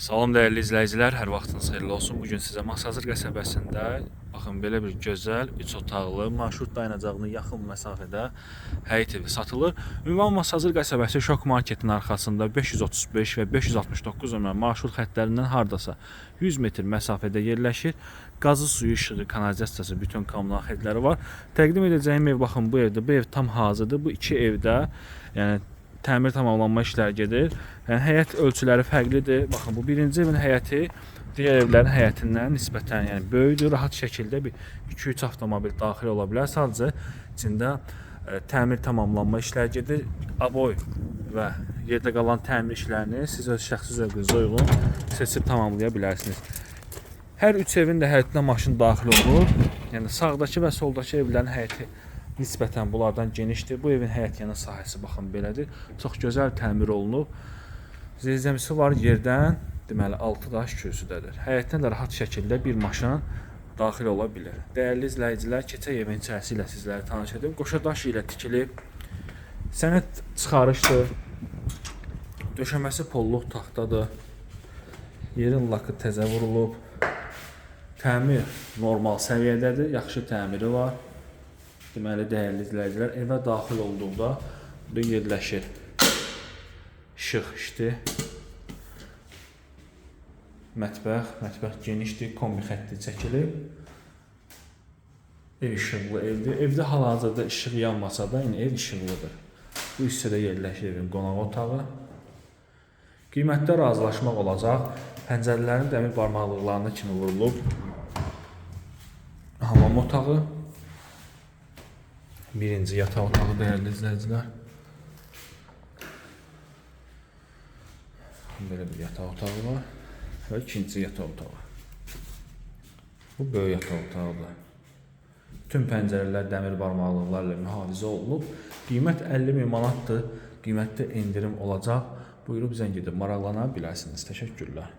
Salam dəyərli izləyicilər, hər vaxtınız xeyirli olsun. Bu gün sizə Masazır qəsəbəsində baxın belə bir gözəl 3 otaqlı marşrut dayanacağına yaxın məsafədə həyət evi satılır. Ünvan Masazır qəsəbəsi Şok Marketin arxasında 535 və 569 nömrə marşrut xəttlərindən hardasa 100 metr məsafədə yerləşir. Qazı suyu, işığı, kanalizasiyası, bütün kommunal xidmətləri var. Təqdim edəcəyim ev baxın bu evdə. Bu ev tam hazırdır. Bu iki evdə yəni təmir tamamlanma işləri gedir. Yəni həyət ölçüləri fərqlidir. Baxın bu birinci evin həyəti digər evlərin həyətindən nisbətən yəni böyükdür. Rahat şəkildə bir 2-3 avtomobil daxil ola bilər. Sadəcə içində ə, təmir tamamlanma işləri gedir. Aboy və yerdə qalan təmir işlərini siz öz şəxsi zövqünüzə uyğun seçib tamamlaya bilərsiniz. Hər üç evin də həyətinə maşın daxil olur. Yəni sağdakı və soldakı evlərin həyəti nisbətən bunlardan genişdir. Bu evin həyət yanı sahəsi baxın belədir. Çox gözəl təmir olunub. Zirzəmisi var yerdən, deməli 6 daş kürsüdədir. Həyətdən də rahat şəkildə bir maşın daxil ola bilər. Dəyərli izləyicilər, keçək evin içərisi ilə sizləri tanış edim. Qoşa daş ilə tikilib. Sənət çıxarışdır. Döşəməsi polluq taxtadır. Yerin lakı təzə vurulub. Təmir normal səviyyədədir, yaxşı təmiri var. Deməli, dəyərli izləyicilər, evə daxil olduqda burada yerləşir işıq işdi. Mətbəx, mətbəx genişdir, kombi xətti çəkilib. Ev işıqlı evdir. Evdə hal-hazırda işıq yanmasa da, yəni ev işıqlıdır. Bu hissədə yerləşir evin qonaq otağı. Qiymətdə razılaşmaq olacaq. Pəncərələrin dəmir barmaqlıqlarına kimi vurulub. Hamam otağı. Birinci yataq otağı dəyərli izləyicilər. Belə bir yataq otağı var və ikinci yataq otağı. Bu böyük yataq otağıdır. Bütün pəncərələr dəmir barmaqlıqlarla mühafizə olunub. Qiymət 50 min manatdır. Qiymətdə endirim olacaq. Buyurub zəng edib maraqlana bilərsiniz. Təşəkkürlər.